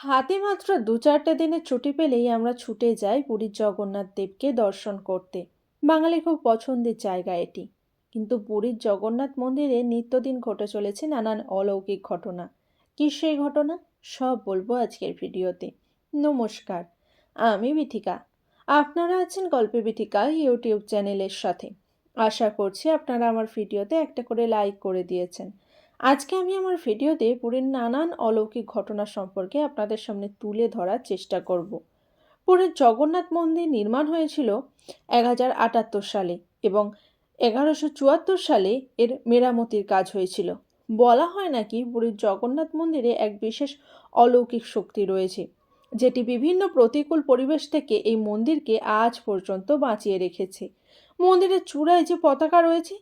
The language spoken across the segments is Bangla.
হাতে মাত্র দু চারটে দিনের ছুটি পেলেই আমরা ছুটে যাই পুরীর জগন্নাথ দেবকে দর্শন করতে। বাঙালির খুব পছন্দের জায়গা এটি। কিন্তু পুরীর জগন্নাথ মন্দিরে নিত্যদিন ঘটে চলেছে নানান অলৌকিক ঘটনা। কী সেই ঘটনা? সব বলব আজকের ভিডিওতে। নমস্কার, আমি বিথিকা। আপনারা আছেন গল্পে বিথিকা ইউটিউব চ্যানেলের সাথে। আশা করছি আপনারা আমার ভিডিওতে একটা করে লাইক করে দিয়েছেন। আজকে আমি আমার ভিডিওতে পুরীর নানান অলৌকিক ঘটনা সম্পর্কে আপনাদের সামনে তুলে ধরার চেষ্টা করব। পুরীর জগন্নাথ মন্দির নির্মাণ হয়েছিল এক হাজার আটাত্তর সালে এবং এগারোশো চুয়াত্তর সালে এর মেরামতির কাজ হয়েছিল। বলা হয় নাকি পুরীর জগন্নাথ মন্দিরে এক বিশেষ অলৌকিক শক্তি রয়েছে, যেটি বিভিন্ন প্রতিকূল পরিবেশ থেকে এই মন্দিরকে আজ পর্যন্ত বাঁচিয়ে রেখেছে। মন্দিরের চূড়ায় যে পতাকা রয়েছে,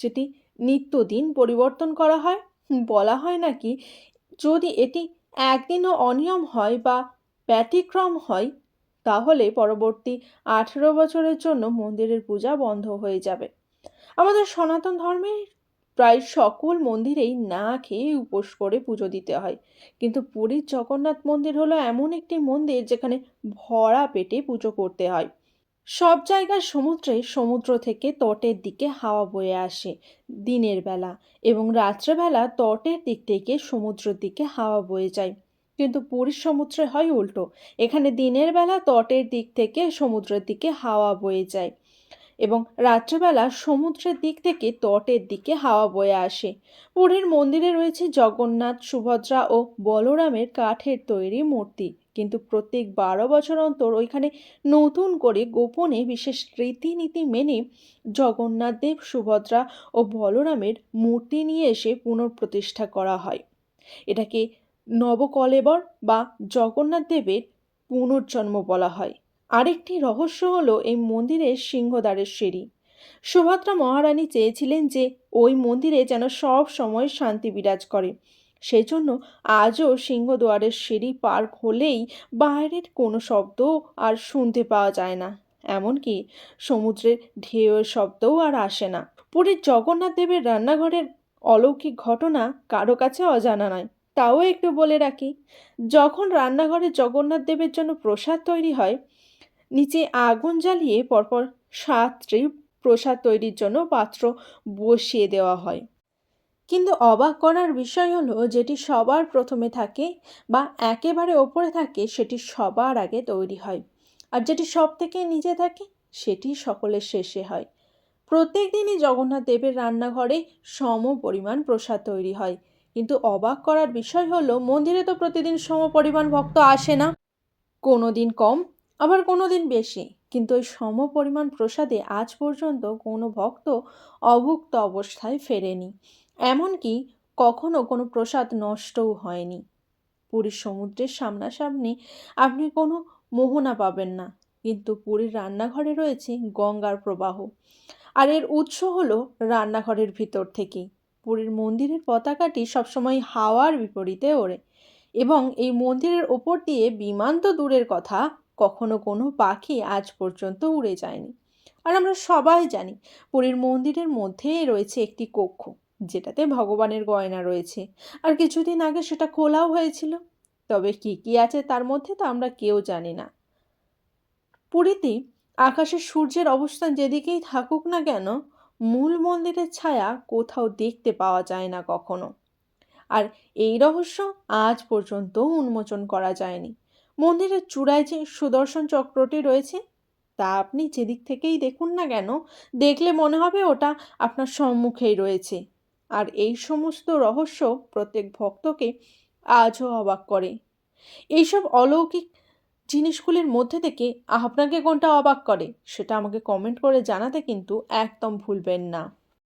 যেটি নিত্যদিন পরিবর্তন করা হয়? বলা হয় নাকি, যদি এটি একদিনও অনিয়ম হয় বা ব্যতিক্রম হয়, তাহলে পরবর্তী আঠেরো বছরের জন্য মন্দিরের পূজা বন্ধ হয়ে যাবে। আমাদের সনাতন ধর্মের প্রায় সকল মন্দিরেই না খেয়ে উপোস করে পুজো দিতে হয়। কিন্তু পুরীর জগন্নাথ মন্দির হলো এমন একটি মন্দির যেখানে ভরা পেটে পুজো করতে হয়। সব জায়গার সমুদ্রে সমুদ্র থেকে তটের দিকে হাওয়া বয়ে আসে দিনের বেলা এবং রাত্রেবেলা তটের দিক থেকে সমুদ্রের দিকে হাওয়া বয়ে যায়। কিন্তু পুরীর সমুদ্রে হয় উল্টো। এখানে দিনের বেলা তটের দিক থেকে সমুদ্রের দিকে হাওয়া বয়ে যায়। এবং রাত্রেবেলা সমুদ্রের দিক থেকে তটের দিকে হাওয়া বয়ে আসে। পুরীর মন্দিরে রয়েছে জগন্নাথ, সুভদ্রা ও বলরামের কাঠের তৈরি মূর্তি। কিন্তু প্রত্যেক বারো বছর অন্তর ওইখানে নতুন করে গোপনে বিশেষ রীতিনীতি মেনে জগন্নাথ দেব, সুভদ্রা ও বলরামের মূর্তি নিয়ে এসে পুনঃপ্রতিষ্ঠা করা হয়। এটাকে নবকলেবর বা জগন্নাথ দেবের পুনর্জন্ম বলা হয়। আরেকটি রহস্য হলো এই মন্দিরের সিংহদ্বারের সিঁড়ি। সুভদ্রা মহারানী চেয়েছিলেন যে ওই মন্দিরে যেন সব সময় শান্তি বিরাজ করে। সেই জন্য আজও সিংহদুয়ারের সিঁড়ি পার হলেই বাইরের কোনো শব্দ আর শুনতে পাওয়া যায় না। এমনকি সমুদ্রের ঢেউয়ের শব্দও আর আসে না। পুরীর জগন্নাথ দেবের রান্নাঘরের অলৌকিক ঘটনা কারও কাছে অজানা নয়। তাও একটু বলে রাখি, যখন রান্নাঘরে জগন্নাথ দেবের জন্য প্রসাদ তৈরি হয় নিচে আগুন জ্বালিয়ে পরপর সাতটি প্রসাদ তৈরির জন্য পাত্র বসিয়ে দেওয়া হয়। কিন্তু অবাক করার বিষয় হলো, যেটি সবার প্রথমে থাকে বা একেবারে ওপরে থাকে, সেটি সবার আগে তৈরি হয়। আর যেটি সব থেকে নিচে থাকে, সেটি সকলের শেষে হয়। প্রত্যেক দিনই জগন্নাথ দেবের রান্নাঘরে সম পরিমাণ প্রসাদ তৈরি হয়। কিন্তু অবাক করার বিষয় হলো, মন্দিরে তো প্রতিদিন সম পরিমাণ ভক্ত আসে না। কোনো দিন কম আবার কোনো দিন বেশি। কিন্তু ওই সম পরিমাণ প্রসাদে আজ পর্যন্ত কোনো ভক্ত অভুক্ত অবস্থায় ফেরেনি। এমনকি কখনো কোনো প্রসাদ নষ্টও হয়নি। পুরীর সমুদ্রের সামনাসামনি আপনি কোনো মোহনা পাবেন না। কিন্তু পুরীর রান্নাঘরে রয়েছে গঙ্গার প্রবাহ। আর এর উৎস হলো রান্নাঘরের ভিতর থেকেই পুরীর মন্দিরের পতাকাটি সবসময় হাওয়ার বিপরীতে ওড়ে। এবং এই মন্দিরের ওপর দিয়ে বিমান তো দূরের কথা। কখনো কোনো পাখি আজ পর্যন্ত উড়ে যায়নি। আর আমরা সবাই জানি পুরীর মন্দিরের মধ্যেই রয়েছে একটি কক্ষ, যেটাতে ভগবানের গয়না রয়েছে। আর কিছুদিন আগে সেটা খোলাও হয়েছিল। তবে কি কি আছে তার মধ্যে তো আমরা কেউ জানি না। পুরীতে আকাশের সূর্যের অবস্থান যেদিকেই থাকুক না কেন, মূল মন্দিরের ছায়া কোথাও দেখতে পাওয়া যায় না কখনো। আর এই রহস্য আজ পর্যন্ত উন্মোচন করা যায়নি। মন্দিরের চূড়ায় যে সুদর্শন চক্রটি রয়েছে, তা আপনি যেদিক থেকেই দেখুন না কেন, দেখলে মনে হবে ওটা আপনার সম্মুখেই রয়েছে। আর এই সমস্ত রহস্য প্রত্যেক ভক্তকে আজও অবাক করে। এইসব অলৌকিক জিনিসগুলির মধ্যে থেকে আপনাকে কোনটা অবাক করে, সেটা আমাকে কমেন্ট করে জানাতে কিন্তু একদম ভুলবেন না।